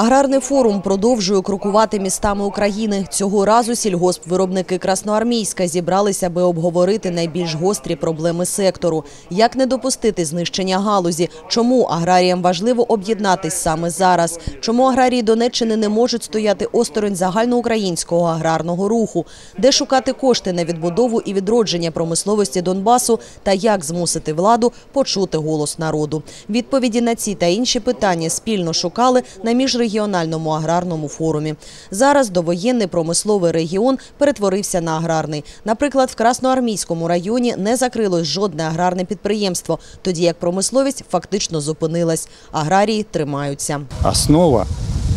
Аграрний форум продовжує крокувати містами України. Цього разу сільгоспвиробники Красноармійська зібралися, аби обговорити найбільш гострі проблеми сектору. Як не допустити знищення галузі? Чому аграріям важливо об'єднатись саме зараз? Чому аграрії Донеччини не можуть стояти осторонь загальноукраїнського аграрного руху? Де шукати кошти на відбудову і відродження промисловості Донбасу? Та як змусити владу почути голос народу? Відповіді на ці та інші питання спільно шукали на міжрегіональному аграрному форумі. Зараз довоєнний промисловий регіон перетворився на аграрний. Наприклад, в Красноармійському районі не закрилось жодне аграрне підприємство, тоді як промисловість фактично зупинилась. Аграрії тримаються. основа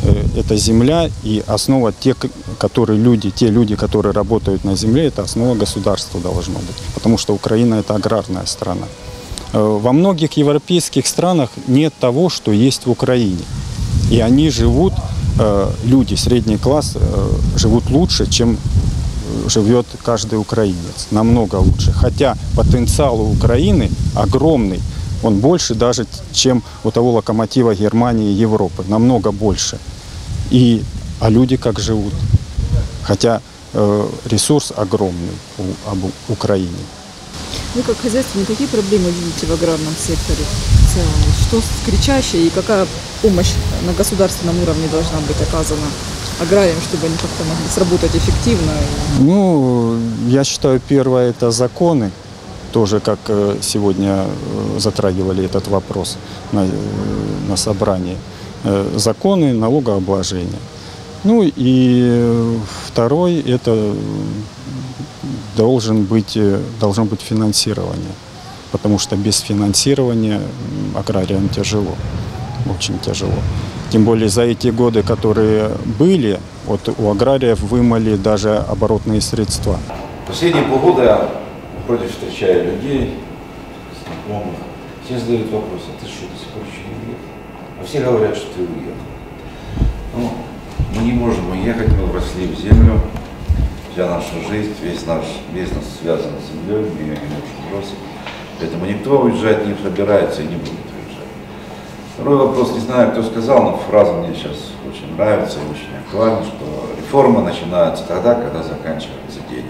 э, это земля и основа те, к- которые люди, те люди, которые работают на земле, это основа государства должно быть. Потому что Украина это аграрная страна. Э, Во многих европейских странах нет того, что есть в Украине. И они живут, э, люди, средний класс, э, живут лучше, чем э, живет каждый украинец. Намного лучше. Хотя потенциал у Украины огромный. Он больше даже, чем у того локомотива Германии и Европы. Намного больше. И, а люди как живут? Хотя ресурс огромный у, об Украине. Вы как хозяйственник, какие проблемы видите в аграрном секторе? Что кричащее и какая помощь на государственном уровне должна быть оказана аграриям, чтобы они как-то могли сработать эффективно? Ну, я считаю, первое это законы. Тоже, как э, сегодня э, затрагивали этот вопрос на, э, на собрании. Законы налогообложения. Ну и второй это должен быть, должно быть финансирование. Потому что без финансирования аграриям тяжело. Очень тяжело. Тем более за эти годы, которые были, вот у аграриев вымыли даже оборотные средства. Последние полгода я вроде встречаю людей, знакомых. Все задают вопрос, а ты что, до сих пор еще не уехал? А все говорят, что ты уехал. Ну, мы не можем уехать, мы вросли в землю. Вся наша жизнь, весь наш бизнес связан с землей, мы ее не можем бросить. Поэтому никто уезжать не собирается и не будет. Второй вопрос, не знаю, кто сказал, но фраза мне сейчас очень нравится очень актуальна, что реформа начинается тогда, когда заканчиваются деньги.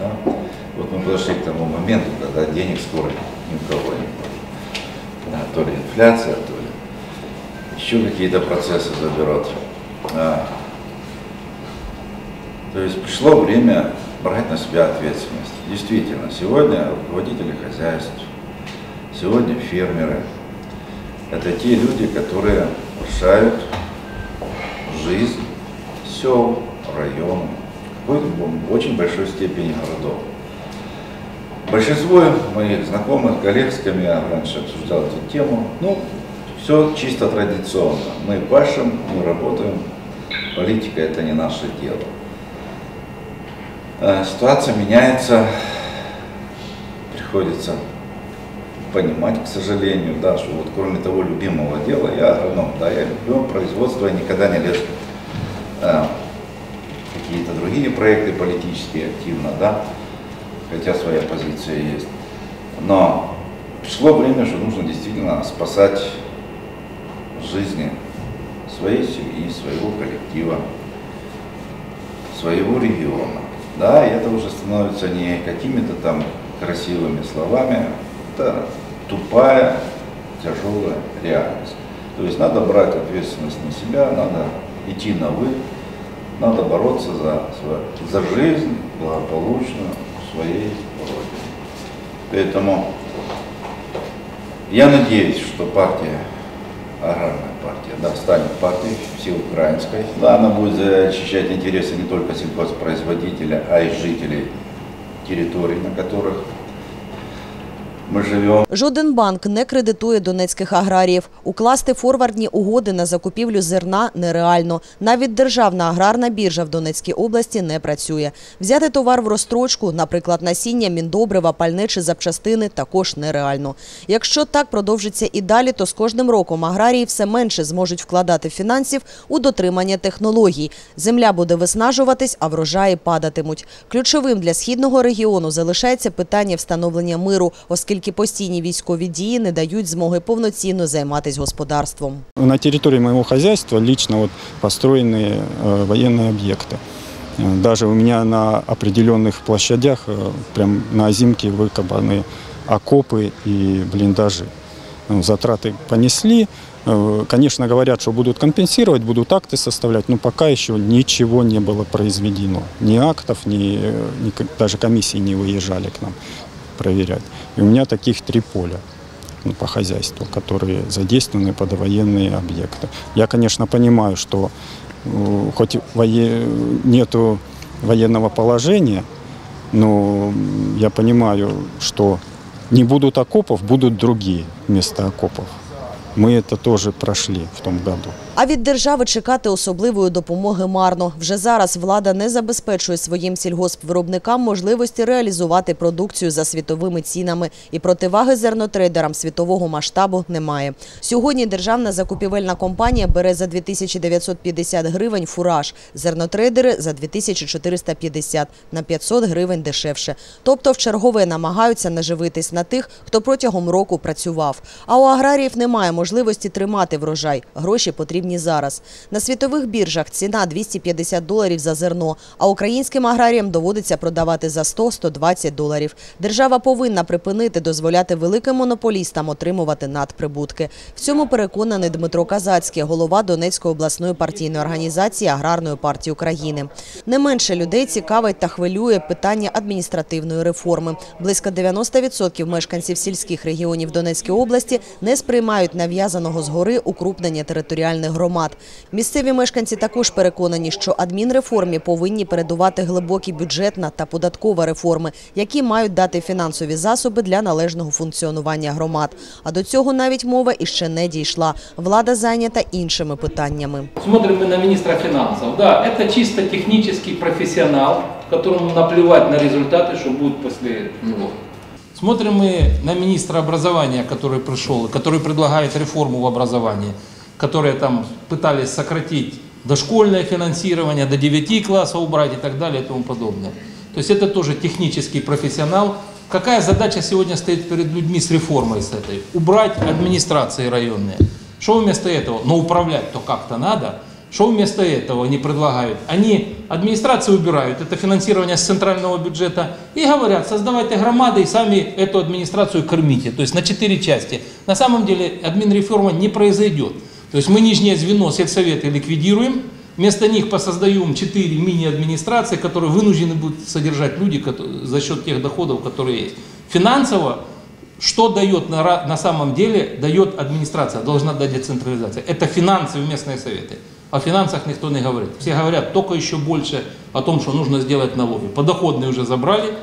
да. Вот мы подошли к тому моменту, когда денег скоро ни у кого не будет. Да, то ли инфляция, то ли еще какие-то процессы заберут. А, то есть пришло время брать на себя ответственность. Действительно, сегодня руководители хозяйств, сегодня фермеры – это те люди, которые решают жизнь сел, районов, в очень большой степени городов. Большинство моих знакомых, коллег, с кем я раньше обсуждал эту тему, ну, все чисто традиционно. Мы пашем, мы работаем, политика это не наше дело. Э, Ситуация меняется, приходится понимать, к сожалению, да, что вот кроме того любимого дела, я агроном, да, я люблю производство, я никогда не лез э, какие-то другие проекты политические активно, да, хотя своя позиция есть. Но пришло время, что нужно действительно спасать жизни своей семьи, своего коллектива, своего региона. Да, и это уже становится не какими-то там красивыми словами, это тупая, тяжелая реальность. То есть надо брать ответственность на себя, надо идти на вы, надо бороться за, за жизнь благополучную своей родине. Поэтому я надеюсь, что партия, аграрная партия, да, станет партией всеукраинской. Да, она будет защищать интересы не только сельхозпроизводителя, а и жителей территорий, на которых мы живем. Жоден банк не кредитує донецьких аграріїв. Укласти форвардні угоди на закупівлю зерна нереально. Навіть державна аграрна біржа в Донецькій області не працює. Взяти товар в розстрочку, наприклад, насіння, міндобрива, пальне чи запчастини, також нереально. Якщо так продовжиться і далі, то з кожним роком аграрії все менше зможуть вкладати фінансів у дотримання технологій. Земля буде виснажуватись, а врожаї падатимуть. Ключовим для східного регіону залишається питання встановлення миру, оскільки оскільки постійні військові дії не дають змоги повноцінно займатися господарством. На территории моего хозяйства лично вот построены э, военные объекты. Э, Даже у меня на определенных площадях э, прям на озимке выкопаны окопы и блиндажи. Ну, Затраты понесли. Э, Конечно, говорят, что будут компенсировать, будут акты составлять, но пока еще ничего не было произведено. Ни актов, ни, э, ни к- даже комиссии не выезжали к нам Проверять. И у меня таких три поля ну, по хозяйству, которые задействованы под военные объекты. Я, конечно, понимаю, что э, хоть вое... нету военного положения, но я понимаю, что не будут окопов, будут другие вместо окопов. Мы это тоже прошли в том году. А від держави чекати особливої допомоги марно. Вже зараз влада не забезпечує своїм сільгоспвиробникам можливості реалізувати продукцію за світовими цінами, і противаги зернотрейдерам світового масштабу немає. Сьогодні державна закупівельна компанія бере за 2950 гривень фураж, зернотрейдери за 2450 на 500 гривень дешевше. Тобто в чергове намагаються наживитись на тих, хто протягом року працював. А у аграріїв немає можливості тримати врожай. Гроші потрібні зараз. На світових біржах ціна 250 доларів за зерно, а українським аграріям доводиться продавати за 100-120 доларів. Держава повинна припинити дозволяти великим монополістам отримувати надприбутки. В цьому переконаний Дмитро Казацький, голова Донецької обласної партійної організації Аграрної партії України. Не менше людей цікавить та хвилює питання адміністративної реформи. Близько 90% мешканців сільських регіонів Донецької області не сприймають нав'язаного згори укрупнення територіальних громад. Місцеві мешканці також переконані, що адмінреформі повинні передувати глибокі бюджетна та податкова реформи, які мають дати фінансові засоби для належного функціонування громад. А до цього навіть мова іще не дійшла. Влада зайнята іншими питаннями. Смотрим мы на министра финансов. Да, это чисто технический профессионал, которому наплевать на результаты, что будет после него. Смотрим мы на министра образования, который пришел, который предлагает реформу в образовании, Которые там пытались сократить дошкольное финансирование, до 9 классов убрать и так далее и тому подобное. То есть это тоже технический профессионал. Какая задача сегодня стоит перед людьми с реформой с этой? Убрать администрации районные. Что вместо этого? Но управлять-то как-то надо. Что вместо этого они предлагают? Они администрацию убирают, это финансирование с центрального бюджета, и говорят, создавайте громады и сами эту администрацию кормите. То есть на четыре части. На самом деле админреформа не произойдет. То есть мы нижнее звено сельсоветы ликвидируем, вместо них посоздаем четыре мини-администрации, которые вынуждены будут содержать люди кото- за счет тех доходов, которые есть. Финансово что дает на, на самом деле, дает администрация, должна дать децентрализация. Это финансы в местные советы. О финансах никто не говорит. Все говорят только еще больше о том, что нужно сделать налоги. Подоходные уже забрали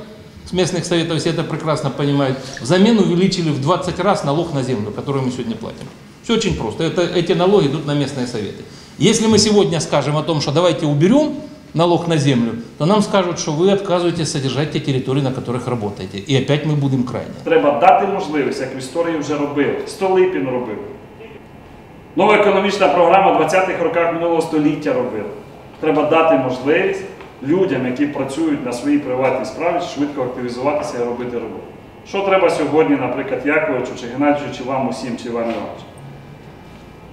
с местных советов, все это прекрасно понимают. Взамен увеличили в 20 раз налог на землю, который мы сегодня платим. Все очень просто. Это, эти налоги идут на местные советы. Если мы сегодня скажем о том, что давайте уберем налог на землю, то нам скажут, что вы отказываетесь содержать те территории, на которых работаете. И опять мы будем крайне. Треба дати можливість, як в історії вже робили. Столипін робив. Нова економічна програма в 20-х роках минулого століття робила. Треба дати можливість людям, які працюють на своїй приватній справі, швидко активізуватися і робити роботу. Що треба сьогодні, наприклад, Яковичу, чи Геннадію, чи вам усім, чи Івану Івановичу?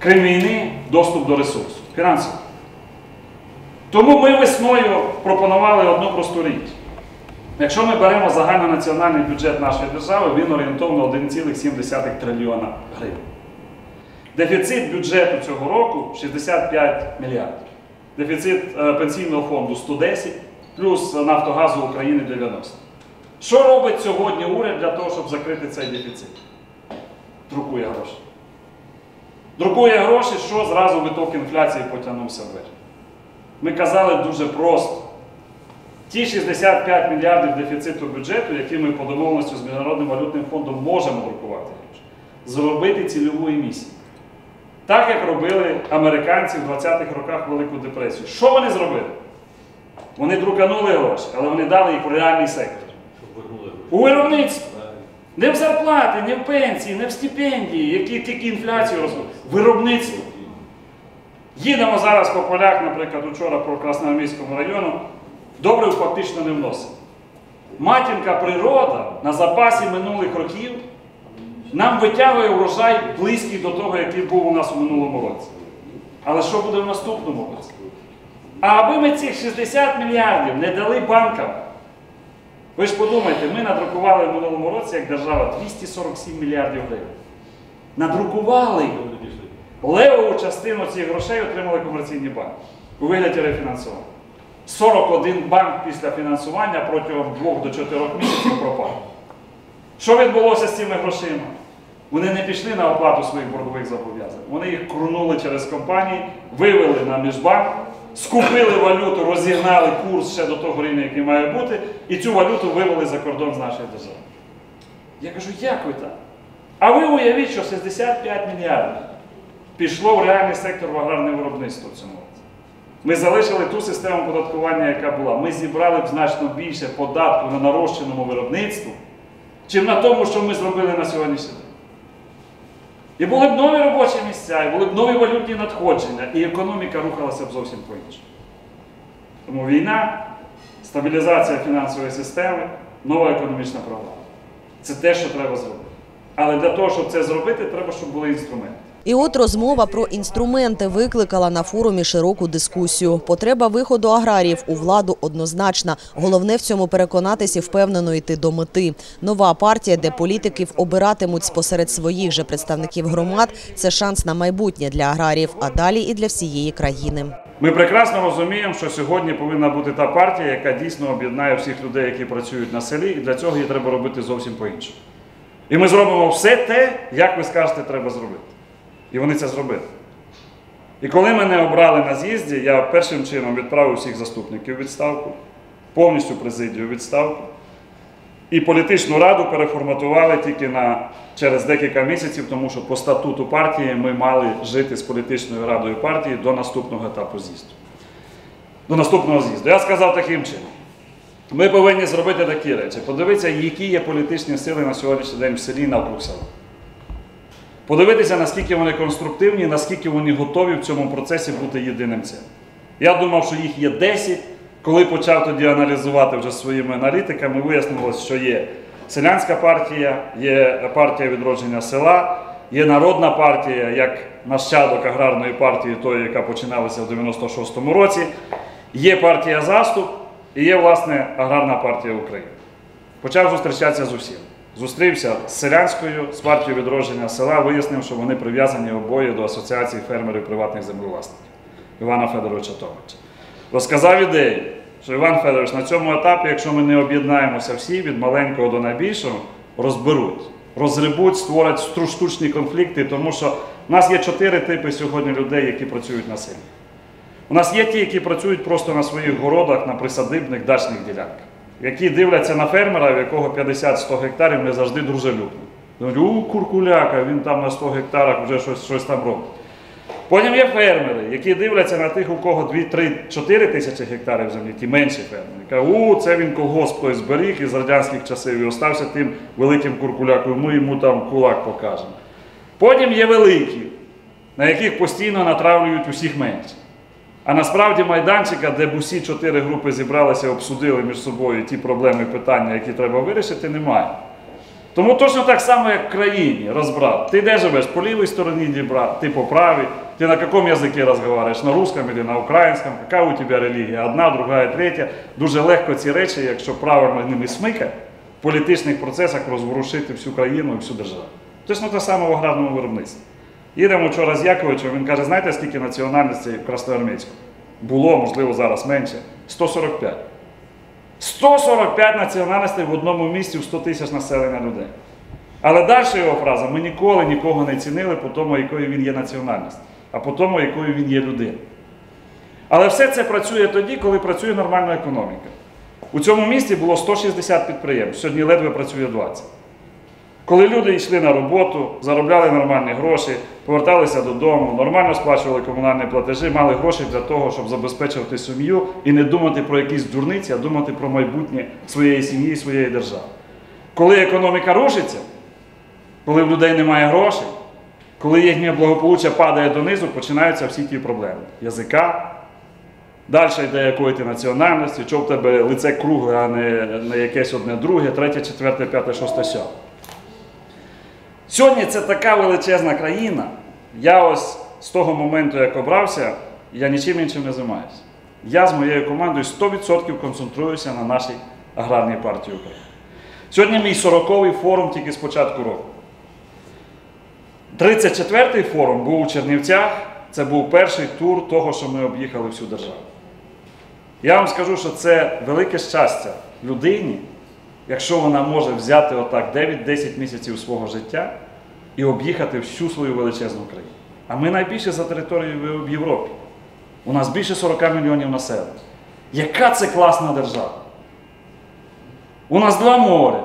Крім війни, доступ до ресурсу, фінансовий. Тому ми весною пропонували одну просту річ. Якщо ми беремо загальнонаціональний бюджет нашої держави, він орієнтовно 1,7 трильйона гривень. Дефіцит бюджету цього року 65 мільярдів. Дефіцит е, пенсійного фонду 110, плюс Нафтогазу України 90. Що робить сьогодні уряд для того, щоб закрити цей дефіцит? Друкує гроші. Друкує гроші, що зразу виток інфляції потягнувся вверх. Ми казали дуже просто. Ті 65 мільярдів дефіциту бюджету, які ми по домовленості з Міжнародним валютним фондом можемо друкувати гроші, зробити цільову емісію. Так як робили американці в 20-х роках Велику депресію. Що вони зробили? Вони друканули гроші, але вони дали їх в реальний сектор. У виробництво. Не в зарплати, не в пенсії, не в стипендії, які тільки інфляцію розвивають. Виробництво. Їдемо зараз по полях, наприклад, учора по Красноармійському району, добрив фактично не вносить. Матінка природа на запасі минулих років нам витягує врожай близький до того, який був у нас у минулому році. Але що буде в наступному році? А аби ми цих 60 мільярдів не дали банкам, ви ж подумайте, ми надрукували в минулому році як держава 247 мільярдів гривень. Надрукували. Левову частину цих грошей отримали комерційні банки у вигляді рефінансування. 41 банк після фінансування протягом 2 до 4 місяців пропав. Що відбулося з цими грошима? Вони не пішли на оплату своїх боргових зобов'язань. Вони їх крунули через компанії, вивели на міжбанк, скупили валюту, розігнали курс ще до того рівня, який має бути, і цю валюту вивели за кордон з нашої держави. Я кажу, як ви так? А ви уявіть, що 65 мільярдів пішло в реальний сектор в аграрне виробництво в цьому році. Ми залишили ту систему податкування, яка була. Ми зібрали б значно більше податку на нарощеному виробництву, чим на тому, що ми зробили на сьогоднішній день. І були б нові робочі місця, і були б нові валютні надходження, і економіка рухалася б зовсім по-іншому. Тому війна, стабілізація фінансової системи, нова економічна програма. Це те, що треба зробити. Але для того, щоб це зробити, треба, щоб були інструменти. І от розмова про інструменти викликала на форумі широку дискусію. Потреба виходу аграріїв у владу однозначна. Головне в цьому переконатися і впевнено йти до мети. Нова партія, де політиків обиратимуть спосеред своїх же представників громад, це шанс на майбутнє для аграріїв, а далі і для всієї країни. Ми прекрасно розуміємо, що сьогодні повинна бути та партія, яка дійсно об'єднає всіх людей, які працюють на селі, і для цього її треба робити зовсім по-іншому. І ми зробимо все те, як ви скажете, треба зробити. І вони це зробили. І коли мене обрали на з'їзді, я першим чином відправив всіх заступників у відставку, повністю президію відставку. І політичну раду переформатували тільки на, через декілька місяців, тому що по статуту партії ми мали жити з політичною радою партії до наступного етапу з'їзду. До наступного з'їзду. Я сказав таким чином. Ми повинні зробити такі речі. Подивитися, які є політичні сили на сьогоднішній день в селі навкруг села. Подивитися, наскільки вони конструктивні, наскільки вони готові в цьому процесі бути єдиним цілим. Я думав, що їх є 10. Коли почав тоді аналізувати вже своїми аналітиками, вияснилось, що є селянська партія, є партія відродження села, є народна партія, як нащадок аграрної партії, тої, яка починалася в 96-му році, є партія заступ і є, власне, аграрна партія України. Почав зустрічатися з усім. Зустрівся з селянською, з партією відродження села, вияснив, що вони прив'язані обоє до Асоціації фермерів приватних землевласників Івана Федоровича Томича. Розказав ідею, що Іван Федорович на цьому етапі, якщо ми не об'єднаємося всі від маленького до найбільшого, розберуть, розгребуть, створять штучні конфлікти, тому що в нас є чотири типи сьогодні людей, які працюють на селі. У нас є ті, які працюють просто на своїх городах, на присадибних дачних ділянках, які дивляться на фермера, в якого 50-100 гектарів не завжди дружелюбно. Думають, у куркуляка, він там на 100 гектарах вже щось, щось там робить. Потім є фермери, які дивляться на тих, у кого 2, 3, 4 тисячі гектарів землі, ті менші фермери. Кажуть, у, це він колгосп той зберіг із радянських часів і остався тим великим куркулякою, ми йому там кулак покажемо. Потім є великі, на яких постійно натравлюють усіх менших. А насправді майданчика, де б усі чотири групи зібралися обсудили між собою ті проблеми і питання, які треба вирішити, немає. Тому точно так само, як в країні розбрат. Ти де живеш? По лівій стороні Дніпра, ти по правій. Ти на якому язикі розмовляєш? На русском или на українському? Яка у тебе релігія? Одна, друга, третя. Дуже легко ці речі, якщо правильно ними смикати, в політичних процесах розворушити всю країну і всю державу. Точно те саме в аграрному виробництві. Їдемо вчора з Яковичем, він каже, знаєте, скільки національностей в Красноармійському? Було, можливо, зараз менше. 145. 145 національностей в одному місті в 100 тисяч населення людей. Але далі його фраза: ми ніколи нікого не цінили по тому, якою він є національність, а по тому, якою він є людина. Але все це працює тоді, коли працює нормальна економіка. У цьому місті було 160 підприємств, сьогодні ледве працює 20. Коли люди йшли на роботу, заробляли нормальні гроші, поверталися додому, нормально сплачували комунальні платежі, мали гроші для того, щоб забезпечувати сім'ю і не думати про якісь дурниці, а думати про майбутнє своєї сім'ї і своєї держави. Коли економіка рушиться, коли в людей немає грошей, коли їхнє благополуччя падає донизу, починаються всі ті проблеми. Язика, далі йде якої ти національності, що в тебе лице кругле, а не, не якесь одне друге, третє, четверте, п'яте, шосте, сьоме. Сьогодні це така величезна країна. Я ось з того моменту, як обрався, я нічим іншим не займаюся. Я з моєю командою 100% концентруюся на нашій аграрній партії України. Сьогодні мій 40-й форум тільки з початку року. 34-й форум був у Чернівцях. Це був перший тур того, що ми об'їхали всю державу. Я вам скажу, що це велике щастя людині, якщо вона може взяти отак 9-10 місяців свого життя і об'їхати всю свою величезну країну. А ми найбільше за територією в Європі. У нас більше 40 мільйонів населення. Яка це класна держава? У нас два моря,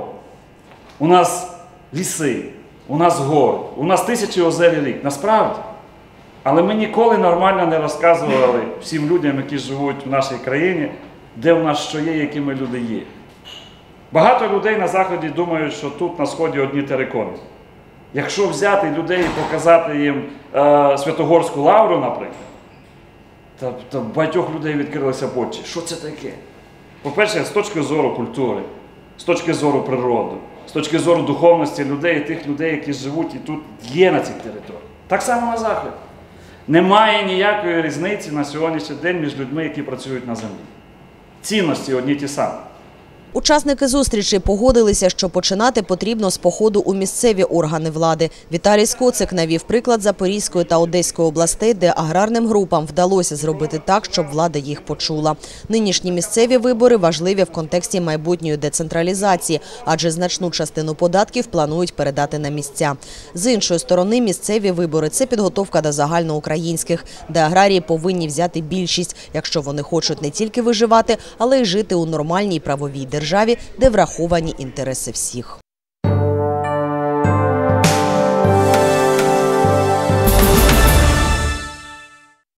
у нас ліси, у нас гори, у нас тисячі озер і рік. Насправді. Але ми ніколи нормально не розказували всім людям, які живуть в нашій країні, де в нас що є, які ми люди є. Багато людей на Заході думають, що тут на Сході одні терикони. Якщо взяти людей і показати їм е, Святогорську лавру, наприклад, то, то багатьох людей відкрилися б очі. Що це таке? По-перше, з точки зору культури, з точки зору природи, з точки зору духовності людей, тих людей, які живуть і тут є на цій території. Так само на Заході. Немає ніякої різниці на сьогоднішній день між людьми, які працюють на землі. Цінності одні ті самі. Учасники зустрічі погодилися, що починати потрібно з походу у місцеві органи влади. Віталій Скоцик навів приклад Запорізької та Одеської областей, де аграрним групам вдалося зробити так, щоб влада їх почула. Нинішні місцеві вибори важливі в контексті майбутньої децентралізації, адже значну частину податків планують передати на місця. З іншої сторони, місцеві вибори – це підготовка до загальноукраїнських, де аграрії повинні взяти більшість, якщо вони хочуть не тільки виживати, але й жити у нормальній правовій державі, де враховані інтереси всіх.